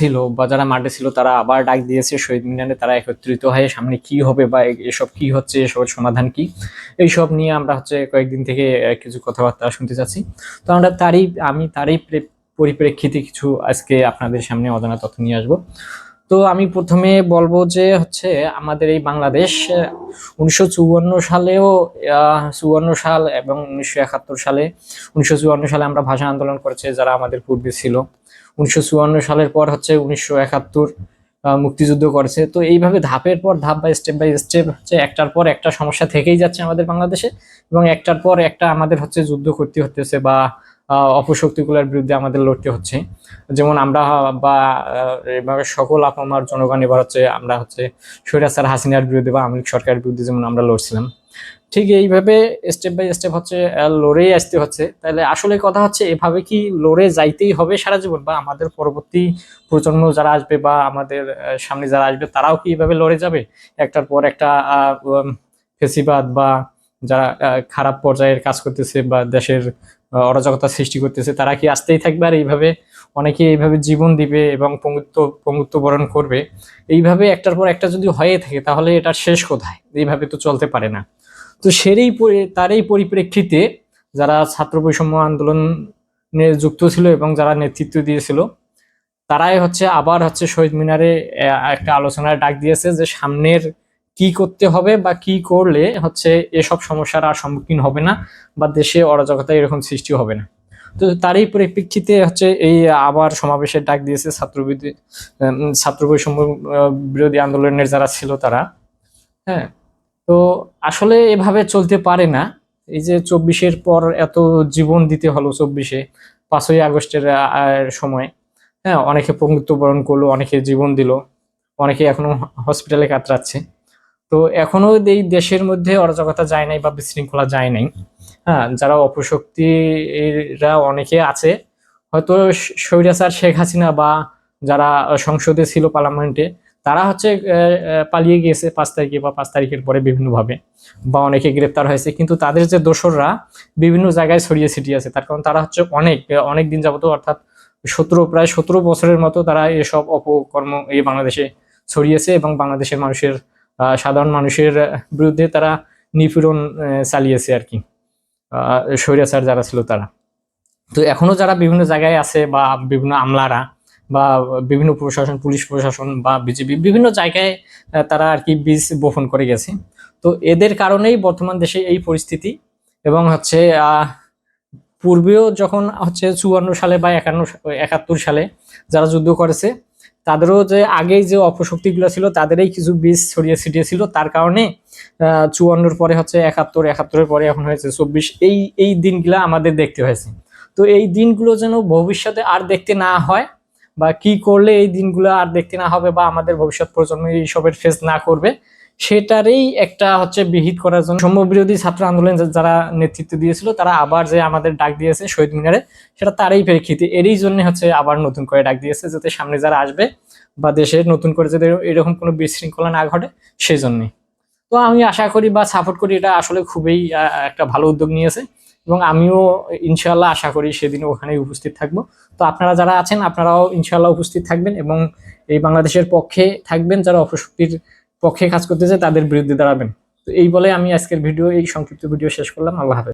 ছিল বা যারা মাঠে ছিল তারা আবার ডাক দিয়েছে শহীদ মিনারে, তারা একত্রিত হয়ে সামনে কি হবে বা এসব কি হচ্ছে, এসবের সমাধান কি? এইসব নিয়ে আমরা হচ্ছে কয়েকদিন থেকে কিছু কথাবার্তা শুনতে চাচ্ছি। তো আমরা তারই, আমি তারই পরিপ্রেক্ষিতে কিছু আজকে আপনাদের সামনে অজানা তথ্য নিয়ে আসব। তো আমি প্রথমে বলব যে হচ্ছে আমাদের এই বাংলাদেশ উনিশশো চুয়ান্ন সালেও চুয়ান্ন সাল এবং উনিশশো একাত্তর সালে, উনিশশো চুয়ান্ন সালে আমরা ভাষা আন্দোলন করেছে যারা আমাদের পূর্বে ছিল। উনিশশো চুয়ান্ন সালের পর হচ্ছে উনিশশো একাত্তর মুক্তিযুদ্ধ করেছে। তো এইভাবে ধাপের পর ধাপ বা স্টেপ বাই স্টেপ হচ্ছে একটার পর একটা সমস্যা থেকেই যাচ্ছে আমাদের বাংলাদেশে এবং একটার পর একটা আমাদের হচ্ছে যুদ্ধ করতে হতেছে বা অপশক্তিগুলোর বিরুদ্ধে আমাদের লড়তে হচ্ছে। যেমন আমরা বা এভাবে সকল আপনার জনগণ এবার হচ্ছে আমরা হচ্ছে স্বৈরাচার হাসিনার বিরুদ্ধে বা আওয়ামী সরকারের বিরুদ্ধে যেমন আমরা লড়ছিলাম। ঠিক এইভাবে স্টেপ বাই স্টেপ হচ্ছে লড়েই আসতে হচ্ছে। তাহলে আসলে কথা হচ্ছে, এভাবে কি লড়ে যাইতেই হবে সারা জীবন? বা আমাদের পরবর্তী প্রজন্ম যারা আসবে বা আমাদের সামনে যারা আসবে, তারাও কি এইভাবে লড়ে যাবে? একটার পর একটা ফেসিবাদ বা যারা খারাপ পর্যায়ের কাজ করতেছে বা দেশের অরাজকতা সৃষ্টি করতেছে, তারা কি আসতেই থাকবে? আর এইভাবে অনেকে এইভাবে জীবন দিবে এবং পঙ্গুত্ব পঙ্গুত্ব বরণ করবে। এইভাবে একটার পর একটা যদি হয়ে থাকে, তাহলে এটার শেষ কোথায়? এইভাবে তো চলতে পারে না। তো সেই পরি- তারই পরিপ্রেক্ষিতে যারা ছাত্র বৈষম্য আন্দোলনে যুক্ত ছিল এবং যারা নেতৃত্ব দিয়েছিল, তারাই হচ্ছে আবার হচ্ছে শহীদ মিনারে একটা আলোচনার ডাক দিয়েছে যে সামনের কি করতে হবে বা কি করলে হচ্ছে এসব সমস্যার আর সম্মুখীন হবে না বা দেশে অরাজকতা এরকম সৃষ্টি হবে না। তো তারই পরিপ্রেক্ষিতে হচ্ছে এই আবার সমাবেশের ডাক দিয়েছে ছাত্রবিরোধী ছাত্র বৈষম্য বিরোধী আন্দোলনের যারা ছিল তারা হ্যাঁ। তো আসলে এভাবে চলতে পারে না। এই যে চব্বিশের পর এত জীবন দিতে হলো চব্বিশে, পাঁচই আগস্টের সময়। হ্যাঁ অনেকে বরণ করল, অনেকে জীবন দিল, অনেকে এখনও হসপিটালে কাতরাচ্ছে। তো এখনও এই দেশের মধ্যে অরাজকতা যায় নাই বা বিশৃঙ্খলা যায় নাই। হ্যাঁ যারা অপশক্তিরা অনেকে আছে। হয়তো স্বৈরাচার শেখ হাসিনা বা যারা সংসদে ছিল পার্লামেন্টে তারা হচ্ছে পালিয়ে গিয়েছে পাঁচ তারিখে বা পাঁচ তারিখের পরে বিভিন্নভাবে বা অনেকে গ্রেপ্তার হয়েছে। কিন্তু তাদের যে দোসররা বিভিন্ন জায়গায় ছড়িয়ে ছিটিয়ে আছে, তার কারণ তারা হচ্ছে অনেক অনেক দিন যাবত অর্থাৎ সতেরো, প্রায় সতেরো বছরের মতো তারা এসব অপকর্ম এই বাংলাদেশে ছড়িয়েছে এবং বাংলাদেশের মানুষের সাধারণ মানুষের বিরুদ্ধে তারা নিপীড়ন চালিয়েছে আর কি স্বৈরাচার যারা ছিল তারা। তো এখনও যারা বিভিন্ন জায়গায় আছে বা বিভিন্ন আমলারা বা বিভিন্ন প্রশাসন, পুলিশ প্রশাসন বা বিজেপি বিভিন্ন জায়গায় তারা আর কি বীজ বপন করে গেছে। তো এদের কারণেই বর্তমান দেশে এই পরিস্থিতি এবং হচ্ছে পূর্বেও যখন হচ্ছে চুয়ান্ন সালে বা একান্ন একাত্তর সালে যারা যুদ্ধ করেছে, তাদেরও যে আগেই যে অপশক্তিগুলো ছিল, তাদেরই কিছু বীজ ছড়িয়ে ছিটিয়ে ছিল। তার কারণে চুয়ান্নর পরে হচ্ছে একাত্তর, একাত্তরের পরে এখন হয়েছে চব্বিশ। এই এই দিনগুলো আমাদের দেখতে হয়েছে। তো এই দিনগুলো যেন ভবিষ্যতে আর দেখতে না হয় বা কি করলে এই দিনগুলো আর দেখতে না হবে বা আমাদের ভবিষ্যৎ প্রজন্ম এইসবের ফেস না করবে, সেটারই একটা হচ্ছে বিহিত করার জন্য বিরোধী ছাত্র আন্দোলন যারা নেতৃত্ব দিয়েছিল, তারা আবার যে আমাদের ডাক দিয়েছে শহীদ মিনারে, সেটা তারই প্রেক্ষিতে এরই জন্য হচ্ছে আবার নতুন করে ডাক দিয়েছে যাতে সামনে যারা আসবে বা দেশে নতুন করে যাতে এরকম কোনো বিশৃঙ্খলা না ঘটে, সেই জন্যই তো আমি আশা করি বা সাপোর্ট করি, এটা আসলে খুবই একটা ভালো উদ্যোগ নিয়েছে। এবং আমিও ইনশাল্লাহ আশা করি সেদিন ওখানে উপস্থিত থাকব। তো আপনারা যারা আছেন, আপনারাও ইনশাল্লাহ উপস্থিত থাকবেন এবং এই বাংলাদেশের পক্ষে থাকবেন, যারা অপশক্তির পক্ষে কাজ করতেছে তাদের বিরুদ্ধে দাঁড়াবেন। তো এই বলে আমি আজকের ভিডিও, এই সংক্ষিপ্ত ভিডিও শেষ করলাম। আল্লাহ হাফেজ।